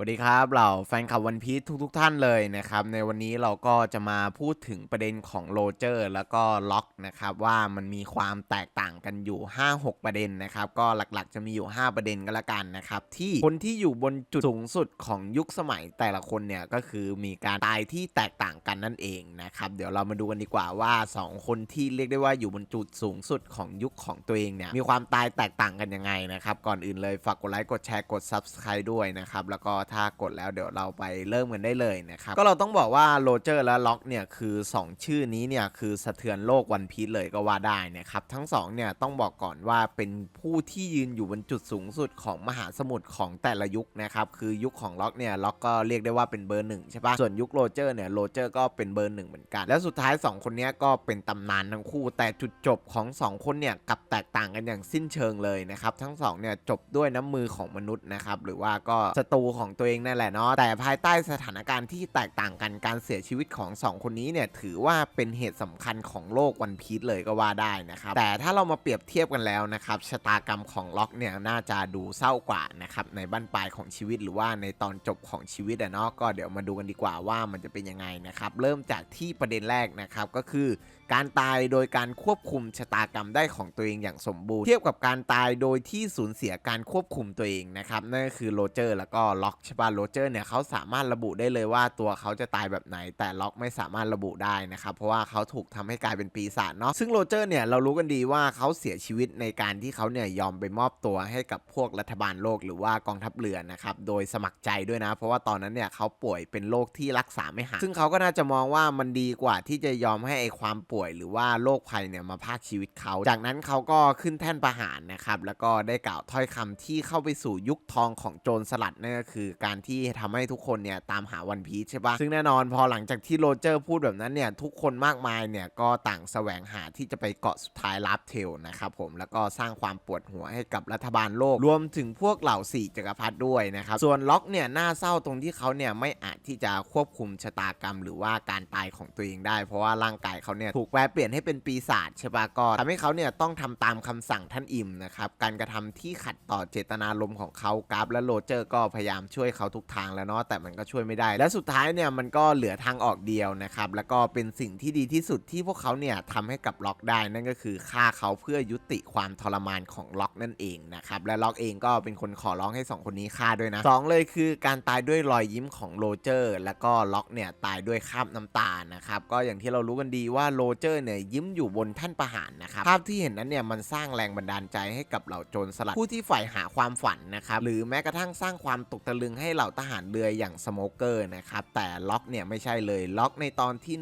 สวัสดีครับเหล่าแฟนคลับวันพีททุกๆทท่านเลยนะครับ ในวันนี้เราก็จะมาพูดถึงประเด็นของโรเจอร์แล้วก็ล็อกนะครับ ว่ามันมีความแตกต่างกันอยู่ 5-6 ประเด็นนะครับ ก็หลักๆจะมีอยู่ 5 ประเด็นก็แล้วกันนะครับ ที่คนที่อยู่บนจุดสูงสุดของยุคสมัยแต่ละคนเนี่ย ก็คือมีการตายที่แตกต่างกันนั่นเองนะครับ เดี๋ยวเรามาดูกันดีกว่าว่า 2 คนที่เรียกได้ว่าอยู่บนจุดสูงสุดของยุคของตัวเองเนี่ยมีความตายแตกต่างกันยังไงนะครับก่อนอื่นเลยฝากกดไลค์กดแชร์กด Subscribe ด้วยนะครับแล้วก็ถ้ากดแล้วเดี๋ยวเราไปเริ่มกันได้เลยนะครับ ก็เราต้องบอกว่าโรเจอร์และล็อกเนี่ยคือ 2 ชื่อนี้เนี่ยคือสะเทือนโลกวันพีซเลยก็ว่าได้นะครับ ทั้ง2เนี่ยต้องบอกก่อนว่าเป็นผู้ที่ยืนอยู่บนจุดสูงสุดของมหาสมุทรของแต่ละยุคนะครับ คือยุคของล็อกเนี่ยล็อกก็เรียกได้ว่าเป็นเบอร์หนึ่งใช่ปะส่วนยุคโรเจอร์เนี่ยโรเจอร์ก็เป็นเบอร์หนึ่งเหมือนกัน แล้วสุดท้าย 2 คนนี้ก็เป็นตำนานทั้งคู่ แต่จุดจบของ 2 คนเนี่ยกับแตกต่างกันอย่างสิ้นเชิงเลยนะครับทั้งสองเนี่ยจบด้วยน้ำมือของมนุษย์นะครับหรือว่าก็ศัตรูของตัวเองนั่นแหละเนาะแต่ภายใต้สถานการณ์ที่แตกต่างกันการเสียชีวิตของ 2 คนนี้เนี่ยถือว่าเป็นเหตุสำคัญของโลกวันพีชเลยก็ว่าได้นะครับแต่ถ้าเรามาเปรียบเทียบกันแล้วนะครับชะตากรรมของล็อกเนี่ยน่าจะดูเศร้ากว่านะครับในบั้นปลายของชีวิตหรือว่าในตอนจบของชีวิตอะเนาะก็เดี๋ยวมาดูกันดีกว่าว่ามันจะเป็นยังไงนะครับเริ่มจากที่ประเด็นแรกนะครับก็คือการตายโดยการควบคุมชะตากรรมได้ของตัวเองอย่างสมบูรณ์ เทียบกับการตายโดยที่สูญเสียการควบคุมตัวเองนะครับนั่นก็คือโรเจอร์แล้วก็ล็อกช่ปโรเจอร์เนี่ยเขาสามารถระบุได้เลยว่าตัวเขาจะตายแบบไหน แต่ล็อกไม่สามารถระบุได้นะครับ เพราะว่าเขาถูกทำให้กลายเป็นปีศาจเนาะซึ่งโรเจอร์เนี่ยเรารู้กันดีว่าเขาเสียชีวิตในการที่เขาเนี่ยยอมไปมอบตัวให้กับพวกรัฐบาลโลกหรือว่ากองทัพเรือนะครับโดยสมัครใจด้วยนะ เพราะว่าตอนนั้นเนี่ยเขาป่วยเป็นโรคที่รักษาไม่หายซึ่งเขาก็น่าจะมองว่ามันดีกว่าที่จะยอมให้ไอความป่วยหรือว่าโรคภัยเนี่ยมาพากชีวิตเขา จากนั้นเขาก็ขึ้นแท่นประหารนะครับแล้วก็ได้กล่าวถ้อยคำที่เข้าไปสู่ยุคทองของโจรสลัดนั่นก็คือการที่ทำให้ทุกคนเนี่ยตามหาวันพีชใช่ปะซึ่งแน่นอนพอหลังจากที่โรเจอร์พูดแบบนั้นเนี่ยทุกคนมากมายเนี่ยก็ต่างแสวงหาที่จะไปเกาะสุดท้ายลาฟเทลนะครับผมแล้วก็สร้างความปวดหัวให้กับรัฐบาลโลก รวมถึงพวกเหล่าสี่จักรพรรดิด้วยนะครับส่วนล็อกเนี่ยน่าเศร้าตรงที่เขาเนี่ยไม่อาจที่จะควบคุมชะตากรรม หรือว่าการตายของตัวเองได้ เพราะว่าร่างกายเขาเนี่ยถูกแปลเปลี่ยนให้เป็นปีศาจใช่ปะก็ทำให้เขาเนี่ยต้องทำตามคำสั่งท่านอิมนะครับการกระทำที่ขัดต่อเจตนารมณ์ของเขากราฟและโรเจอร์ก็พยายามช่วยเขาทุกทางแล้วเนาะแต่มันก็ช่วยไม่ได้ และสุดท้ายเนี่ยมันก็เหลือทางออกเดียวนะครับแล้วก็เป็นสิ่งที่ดีที่สุดที่พวกเขาเนี่ยทำให้กับล็อกได้นั่นก็คือฆ่าเขาเพื่อยุติความทรมานของล็อกนั่นเองนะครับและล็อกเองก็เป็นคนขอร้องให้สองคนนี้ฆ่าด้วยนะสองเลยคือการตายด้วยรอยยิ้มของโรเจอร์ แล้วก็ล็อกเนี่ยตายด้วยคราบน้ำตานะครับก็อย่างที่เรารู้กันดีว่าโรเจอร์เนี่ยยิ้มอยู่บนแท่านประหารนะครับภาพที่เห็นนั้นเนี่ยมันสร้างแรงบันดาลใจให้กับเหล่าโจรสลัดผู้ที่ใฝ่หาความฝันนะครับหรือแม้กระทั่งสร้างความตกตะลึงให้เหล่าทหารเรืออย่างสโมเกอร์นะครับ แต่ล็อกเนี่ยไม่ใช่เลยล็อกในตอนที่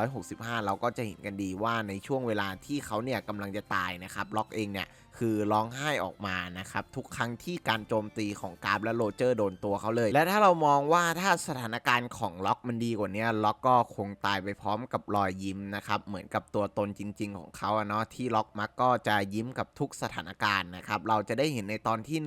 1165 เราก็จะเห็นกันดีว่าในช่วงเวลาที่เขาเนี่ยกำลังจะตายนะครับ ล็อกเองเนี่ย คือร้องไห้ออกมานะครับทุกครั้งที่การโจมตีของกราฟและโรเจอร์โดนตัวเขาเลย และถ้าเรามองว่าถ้าสถานการณ์ของล็อกมันดีกว่านี้ล็อกก็คงตายไปพร้อมกับรอยยิ้มนะครับเหมือนกับตัวตนจริง ๆ ของเขาเนาะที่ล็อกมักก็จะยิ้มกับทุกสถานการณ์นะครับเราจะได้เห็นในตอนที่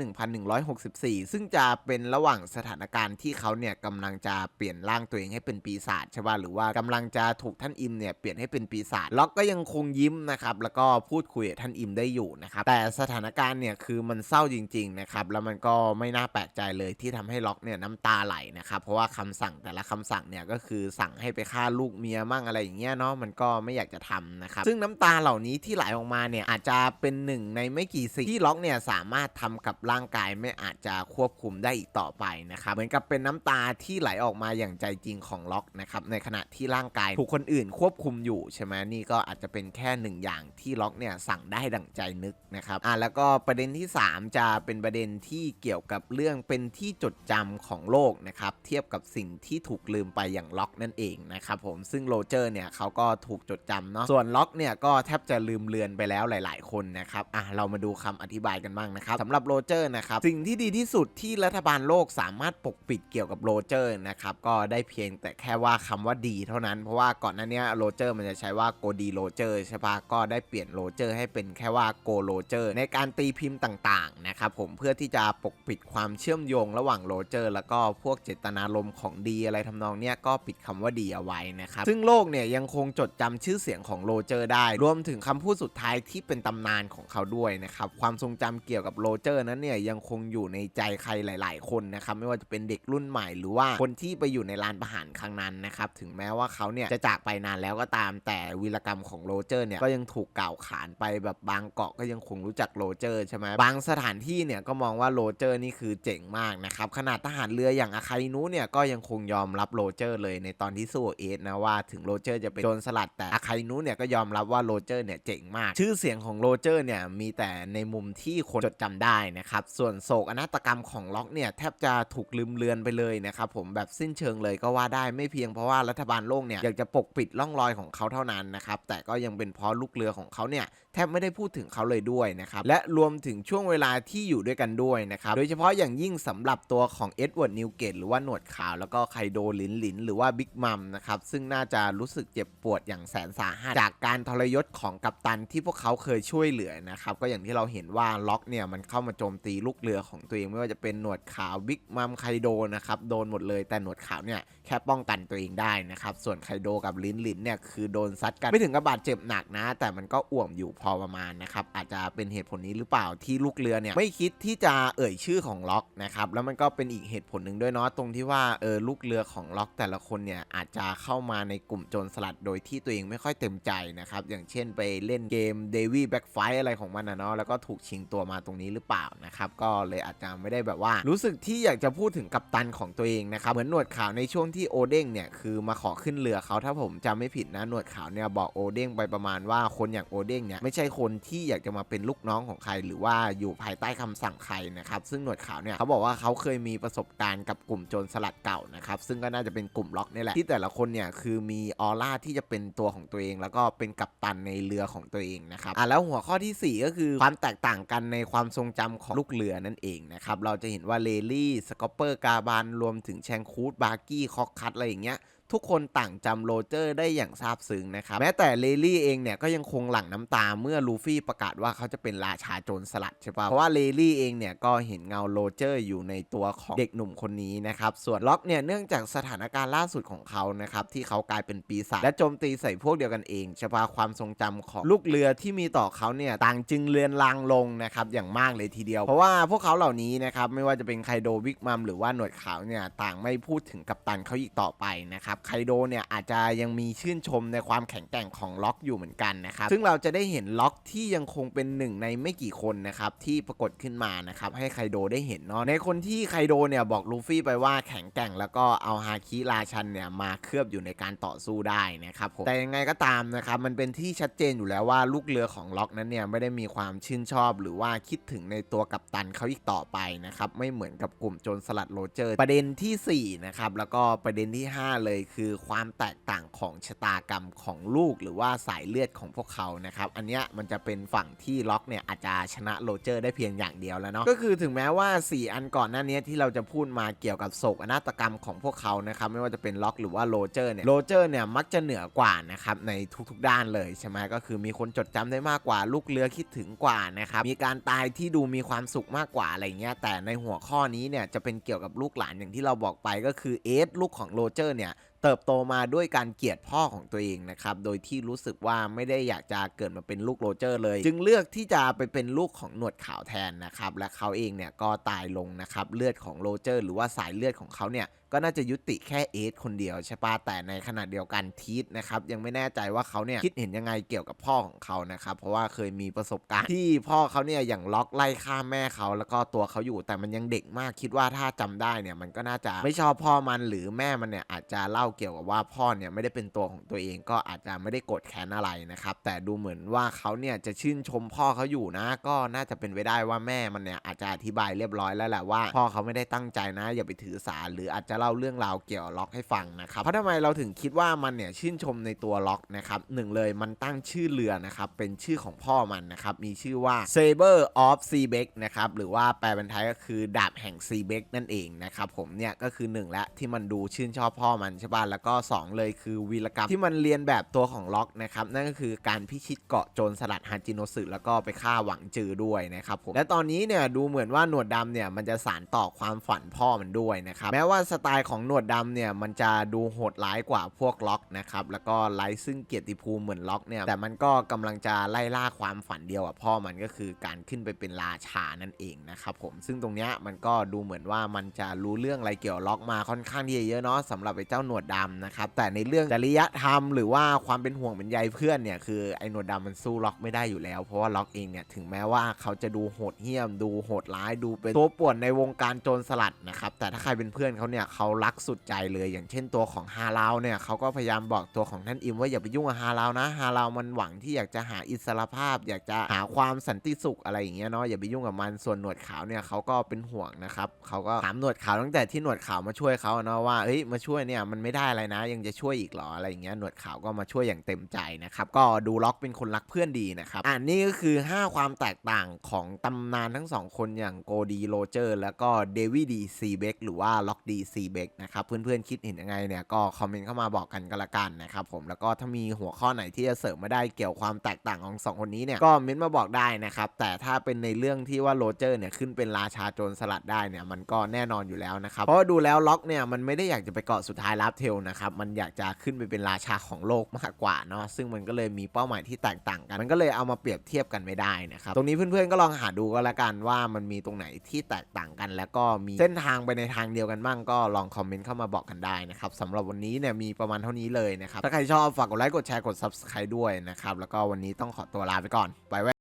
1164 ซึ่งจะเป็นระหว่างสถานการณ์ที่เขาเนี่ยกำลังจะเปลี่ยนร่างตัวเองให้เป็นปีศาจใช่ป่ะหรือว่ากำลังจะถูกท่านอิมเนี่ยเปลี่ยนให้เป็นปีศาจล็อกก็ยังคงยิ้มนะครับแล้วก็พูดคุยกับท่านอิมได้อยู่นะครับแต่สถานการณ์เนี่ยคือมันเศร้าจริงๆนะครับแล้วมันก็ไม่น่าแปลกใจเลยที่ทำให้ล็อกเนี่ยน้ำตาไหลนะครับเพราะว่าคำสั่งแต่ละคำสั่งเนี่ยก็คือสั่งให้ไปฆ่าลูกเมียมั่งอะไรอย่างเงี้ยเนาะมันก็ไม่อยากจะทำนะครับซึ่งน้ำตาเหล่านี้ที่ไหลออกมาเนี่ยอาจจะเป็นหนึ่งในไม่กี่สิ่งที่ล็อกเนี่ยสามารถทำกับร่างกายไม่อาจจะควบคุมได้อีกต่อไปนะครับเหมือนกับเป็นน้ำตาที่ไหลออกมาอย่างใจจริงของล็อกนะครับในขณะที่ร่างกายถูกคนอื่นควบคุมอยู่ใช่ไหมนี่ก็อาจจะเป็นแค่หนึ่งอย่างที่ล็อกเนี่ยสั่งได้ดั่งใจนึกนะครับครับอะแล้วก็ประเด็นที่ 3 จะเป็นประเด็นที่เกี่ยวกับเรื่องเป็นที่จดจำของโลกนะครับเทียบกับสิ่งที่ถูกลืมไปอย่างล็อกนั่นเองนะครับผมซึ่งโรเจอร์เนี่ยเขาก็ถูกจดจำเนาะส่วนล็อกเนี่ยก็แทบจะลืมเลือนไปแล้วหลาย ๆ คนนะครับอะเรามาดูคำอธิบายกันบ้างนะครับสำหรับโรเจอร์นะครับสิ่งที่ดีที่สุดที่รัฐบาลโลกสามารถปกปิดเกี่ยวกับโรเจอร์นะครับก็ได้เพียงแต่แค่ว่าคำว่าดีเท่านั้น เพราะว่าก่อนหน้านี้โรเจอร์มันจะใช้ว่าโกดีโรเจอร์ใช่ปะก็ได้เปลี่ยนโรเจอร์ให้เป็นแค่ว่าโกโรเจอร์อร์ในการตีพิมพ์ต่างๆนะครับผมเพื่อที่จะปกปิดความเชื่อมโยงระหว่างโรเจอร์ แล้วก็พวกเจตนารมณ์ของดีอะไรทำนองเนี้ยก็ปิดคำว่าดีเอาไว้นะครับซึ่งโลกเนี่ยยังคงจดจำชื่อเสียงของโรเจอร์ได้ รวมถึงคำพูดสุดท้ายที่เป็นตำนานของเขาด้วยนะครับความทรงจำเกี่ยวกับโรเจอร์นั้นเนี่ยยังคงอยู่ในใจใครหลาย ๆ คนนะครับไม่ว่าจะเป็นเด็กรุ่นใหม่หรือว่าคนที่ไปอยู่ในลานประหารครั้งนั้นนะครับถึงแม้ว่าเขาเนี่ยจะจากไปนานแล้วก็ตามแต่วีรกรรมของโรเจอร์เนี่ยก็ยังถูกกล่าวขานไปแบบบางเกาะก็ยังคงรู้จักโรเจอร์ใช่ไหมบางสถานที่เนี่ยก็มองว่าโรเจอร์นี่คือเจ๋งมากนะครับขนาดทหารเรืออย่างอาคาอินุเนี่ยก็ยังคงยอมรับโรเจอร์เลยในตอนที่สู้เอสนะว่าถึงโรเจอร์จะเป็นโจรสลัดแต่อาคาอินุเนี่ยก็ยอมรับว่าโรเจอร์เนี่ยเจ๋งมาก ชื่อเสียงของโรเจอร์เนี่ยมีแต่ในมุมที่คนจดจำได้นะครับส่วนโศกอนาตกรรมของล็อกเนี่ยแทบจะถูกลืมเลือนไปเลยนะครับผมแบบสิ้นเชิงเลยก็ว่าได้ไม่เพียงเพราะว่ารัฐบาลโลกเนี่ยอยากจะปกปิดร่องรอยของเขาเท่านั้นนะครับแต่ก็ยังเป็นเพราะลูกเรือของเขาเนี่ยแทบไม่ได้พูดถึงเขาเลยด้วยนะครับและรวมถึงช่วงเวลาที่อยู่ด้วยกันด้วยนะครับโดยเฉพาะอย่างยิ่งสำหรับตัวของเอ็ดเวิร์ดนิวเกตหรือว่าหนวดขาวแล้วก็ไคโดลินลินหรือว่าบิ๊กมัมนะครับซึ่งน่าจะรู้สึกเจ็บปวดอย่างแสนสาหัสจากการทรยศของกัปตันที่พวกเขาเคยช่วยเหลือนะครับก็อย่างที่เราเห็นว่าล็อกเนี่ยมันเข้ามาโจมตีลูกเรือของตัวเองไม่ว่าจะเป็นหนวดขาวบิ๊กมัมไคโดนะครับโดนหมดเลยแต่หนวดขาวเนี่ยแค่ป้องกันตัวเองได้นะครับส่วนไคโดกับลินลินเนี่ยคือโดนซัดกันไม่ถึงกับบาดเจ็บหนักนะ แต่มันก็อ่วมอยู่พอประมาณนะครับอาจจะเป็นเหตุผลนี้หรือเปล่าที่ลูกเรือเนี่ยไม่คิดที่จะเอ่ยชื่อของล็อกนะครับแล้วมันก็เป็นอีกเหตุผลหนึ่งด้วยเนาะตรงที่ว่าเออลูกเรือของล็อกแต่ละคนเนี่ยอาจจะเข้ามาในกลุ่มโจรสลัดโดยที่ตัวเองไม่ค่อยเต็มใจนะครับอย่างเช่นไปเล่นเกมเดวี่แบ็กไฟอะไรของมันนะเนาะแล้วก็ถูกชิงตัวมาตรงนี้หรือเปล่านะครับก็เลยอาจจะไม่ได้แบบว่า รู้สึกที่อยากจะพูดถึงกัปตันของตัวเองนะครับเหมือนหนวดขาวในช่วงที่โอเด้งเนี่ยคือมาขอขึ้นเรือเขาถ้าผมจำไม่ผิดนะหนวดขาวเนี่ยบอกโอเด้งไปประมาณว่าคนอย่างโอเด้งเนี่ยไม่ใช่คนที่อยากจะมาเป็นลูกน้องของใคร หรือว่าอยู่ภายใต้คำสั่งใครนะครับซึ่งหนวดขาวเนี่ยเขาบอกว่าเขาเคยมีประสบการณ์กับกลุ่มโจรสลัดเก่านะครับซึ่งก็น่าจะเป็นกลุ่มล็อกนี่แหละที่แต่ละคนเนี่ยคือมีออร่าที่จะเป็นตัวของตัวเอง แล้วก็เป็นกัปตันในเรือของตัวเองนะครับอะแล้วหัวข้อที่ 4 ก็คือความแตกต่างกันในความทรงจำของลูกเรือนั่นเองนะครับเราจะเห็นว่าเลลี่สกอปเปอร์กาบานรวมถึงแชงคูดบาร์กี้คอกคัตอะไรอย่างเงี้ย ทุกคนต่างจำโรเจอร์ได้อย่างซาบซึ้งนะครับ แม้แต่เลลี่เองเนี่ยก็ยังคงหลั่งน้ำตาเมื่อลูฟี่ประกาศว่าเขาจะเป็นราชาโจรสลัดใช่ปะเพราะว่าเลลี่เองเนี่ยก็เห็นเงาโรเจอร์อยู่ในตัวของเด็กหนุ่มคนนี้นะครับ ส่วนล็อกเนี่ยเนื่องจากสถานการณ์ล่าสุดของเขานะครับที่เขากลายเป็นปีศาจและโจมตีใส่พวกเดียวกันเองใช่ปะความทรงจำของลูกเรือที่มีต่อเขาเนี่ยต่างจึงเลือนลางลงนะครับอย่างมากเลยทีเดียว เพราะว่าพวกเขาเหล่านี้นะครับไม่ว่าจะเป็นไคโดวิกมัมหรือว่าหนวดขาวเนี่ยต่างไม่พูดถึงกัปตันเขาอีกต่อไปนะครับไคโดเนี่ยอาจจะยังมีชื่นชมในความแข็งแกร่งของล็อกอยู่เหมือนกันนะครับซึ่งเราจะได้เห็นล็อกที่ยังคงเป็นหนึ่งในไม่กี่คนนะครับที่ปรากฏขึ้นมานะครับให้ไคโดได้เห็นเนาะในคนที่ไคโดเนี่ยบอกลูฟี่ไปว่าแข็งแกร่งแล้วก็เอาฮาคิราชันเนี่ยมาเคลือบอยู่ในการต่อสู้ได้นะครับผมแต่ยังไงก็ตามนะครับมันเป็นที่ชัดเจนอยู่แล้วว่าลูกเรือของล็อกนั้นเนี่ยไม่ได้มีความชื่นชอบ หรือว่าคิดถึงในตัวกัปตันเขาอีกต่อไปนะครับไม่เหมือนกับกลุ่มโจรสลัดโรเจอร์ ประเด็นทีสี่4นะครับแล้วก็ประเด็นที่ 5 เลยคือความแตกต่างของชะตากรรมของลูกหรือว่าสายเลือดของพวกเขานะครับ อันเนี้ยมันจะเป็นฝั่งที่ล็อกเนี่ยอาจจะชนะโรเจอร์ได้เพียงอย่างเดียวแล้วเนาะก็คือถึงแม้ว่า 4 อันก่อนหน้านี้ที่เราจะพูดมาเกี่ยวกับโศกอนาตกรรมของพวกเขานะครับไม่ว่าจะเป็นล็อกหรือว่าโรเจอร์เนี่ยโรเจอร์เนี่ยมักจะเหนือกว่านะครับในทุกๆด้านเลยใช่ไหมก็คือมีคนจดจำได้มากกว่าลูกเรือคิดถึงกว่านะครับมีการตายที่ดูมีความสุขมากกว่าอะไรเงี้ยแต่ในหัวข้อนี้เนี่ยจะเป็นเกี่ยวกับลูกหลานอย่างที่เราบอกไปก็คือเอสลูกของโรเจอร์เนี่ยเติบโตมาด้วยการเกลียดพ่อของตัวเองนะครับ โดยที่รู้สึกว่าไม่ได้อยากจะเกิดมาเป็นลูกโรเจอร์เลย จึงเลือกที่จะไปเป็นลูกของหนวดขาวแทนนะครับ และเขาเองเนี่ยก็ตายลงนะครับ เลือดของโรเจอร์ หรือว่าสายเลือดของเขาเนี่ย ก็น่าจะยุติแค่เอสคนเดียวใช่ปะแต่ในขณะเดียวกันทีสนะครับยังไม่แน่ใจว่าเขาเนี่ยคิดเห็นยังไงเกี่ยวกับพ่อของเขานะครับเพราะว่าเคยมีประสบการณ์ที่พ่อเขาเนี่ยอย่างล็อกไล่ฆ่าแม่เขาแล้วก็ตัวเขาอยู่แต่มันยังเด็กมากคิดว่าถ้าจำได้เนี่ยมันก็น่าจะไม่ชอบพ่อมันหรือแม่มันเนี่ยอาจจะเล่าเกี่ยวกับว่าพ่อเนี่ยไม่ได้เป็นตัวของตัวเองก็อาจจะไม่ได้โกรธแค้นอะไรนะครับแต่ดูเหมือนว่าเขาเนี่ยจะชื่นชมพ่อเขาอยู่นะ ก็น่าจะเป็นไปได้ว่าแม่มันเนี่ยอาจจะอธิบายเรียบร้อยแล้วแหละว่า พ่อเขาไม่ได้ตั้งใจนะ อย่าไปถือสาหรืออาจจะเล่าเรื่องราวเกี่ยวกับล็อกให้ฟังนะครับเพราะทำไมเราถึงคิดว่ามันเนี่ยชื่นชมในตัวล็อกนะครับหนึ่งเลยมันตั้งชื่อเรือนะครับเป็นชื่อของพ่อมันนะครับมีชื่อว่า Saber of Seabeck นะครับหรือว่าแปลเป็นไทยก็คือดาบแห่ง Seabeck นั่นเองนะครับผมเนี่ยก็คือหนึ่งและที่มันดูชื่นชอบพ่อมันใช่ป่ะแล้วก็สองเลยคือวีรกรรมที่มันเรียนแบบตัวของล็อกนะครับนั่นก็คือการพิชิตเกาะโจรสลัดฮาจิโนสึแล้วก็ไปฆ่าหวังจือด้วยนะครับผมและตอนนี้เนี่ยดูเหมือนว่าหนวดดำเนี่ยมันจะสานต่อความฝันพ่อมันด้วยนะครับแม้ว่าสไตล์ของหนวดดำเนี่ยมันจะดูโหดร้ายกว่าพวกล็อกนะครับแล้วก็ไร้ซึ่งเกียรติภูมิเหมือนล็อกเนี่ยแต่มันก็กำลังจะไล่ล่าความฝันเดียวกับพ่อมันก็คือการขึ้นไปเป็นราชานั่นเองนะครับผมซึ่งตรงเนี้ยมันก็ดูเหมือนว่ามันจะรู้เรื่องอะไรเกี่ยวกับล็อกมาค่อนข้างที่จะเยอะเนาะสำหรับไอ้เจ้าหนวดดำนะครับแต่ในเรื่องจริยธรรมหรือว่าความเป็นห่วงเป็นใยเพื่อนเนี่ยคือไอ้หนวดดำมันสู้ล็อกไม่ได้อยู่แล้ว เพราะว่าล็อกเองเนี่ยถึงแม้ว่าเขาจะดูโหดเหี้ยม ดูโหดร้ายดูเป็นตัวป่วนในวงการโจรสลัดนะครับแต่ถ้าใครเป็นเพื่อนเขาเนี่ยเขารักสุดใจเลย อย่างเช่นตัวของฮาลาวเนี่ยเขาก็พยายามบอกตัวของท่านอิมว่าอย่าไปยุ่งกับฮาลาวนะฮาลาวมันหวังที่อยากจะหาอิสรภาพ อยากจะหาความสันติสุขอะไรอย่างเงี้ยเนาะอย่าไปยุ่งกับมันส่วนหนวดขาวเนี่ยเขาก็เป็นห่วงนะครับเขาก็ถามหนวดขาวตั้งแต่ที่หนวดขาวมาช่วยเขาเนาะว่าเฮ้ยมาช่วยเนี่ยมันไม่ได้อะไรนะ ยังจะช่วยอีกเหรออะไรอย่างเงี้ยหนวดขาวก็มาช่วยอย่างเต็มใจนะครับก็ดูล็อกเป็นคนรักเพื่อนดีนะครับอ่านี่ก็คือ 5 ความแตกต่างของตำนานทั้งสองคนอย่างโกดีโรเจอร์ แล้วก็เดวิดดีซีเบกหรือว่าล็อกดีซีเบกนะครับเพื่อนๆคิดเห็นยังไงเนี่ยก็คอมเมนต์เข้ามาบอกกันก็แล้วกันนะครับผมแล้วก็ถ้ามีหัวข้อไหนที่จะเสริมมาได้เกี่ยวความแตกต่างของสองคนนี้เนี่ยก็เม้นมาบอกได้นะครับแต่ถ้าเป็นในเรื่องที่ว่าโรเจอร์เนี่ยขึ้นเป็นราชาโจรสลัดได้เนี่ยมันก็แน่นอนอยู่แล้วนะครับเพราะดูแล้วล็อกเนี่ยมันไม่ได้อยากจะไปเกาะสุดท้ายรับเทลนะครับมันอยากจะขึ้นไปเป็นราชาของโลกมากกว่าเนาะซึ่งมันก็เลยมีเป้าหมายที่แตกต่างกัน มันก็เลยเอามาเปรียบเทียบกันไม่ได้นะครับตรงนี้เพื่อนๆก็ลองหาดูก็แล้วกันว่ามันมีตรงไหนที่แตกต่างกัน แล้วก็มีเส้นทางไปในทางเดียวกันบ้างก็ลองคอมเมนต์เข้ามาบอกกันได้นะครับสำหรับวันนี้เนี่ยมีประมาณเท่านี้เลยนะครับ ถ้าใครชอบฝากกดไลค์กดแชร์กด subscribe ด้วยนะครับ แล้วก็วันนี้ต้องขอตัวลาไปก่อนไปไว้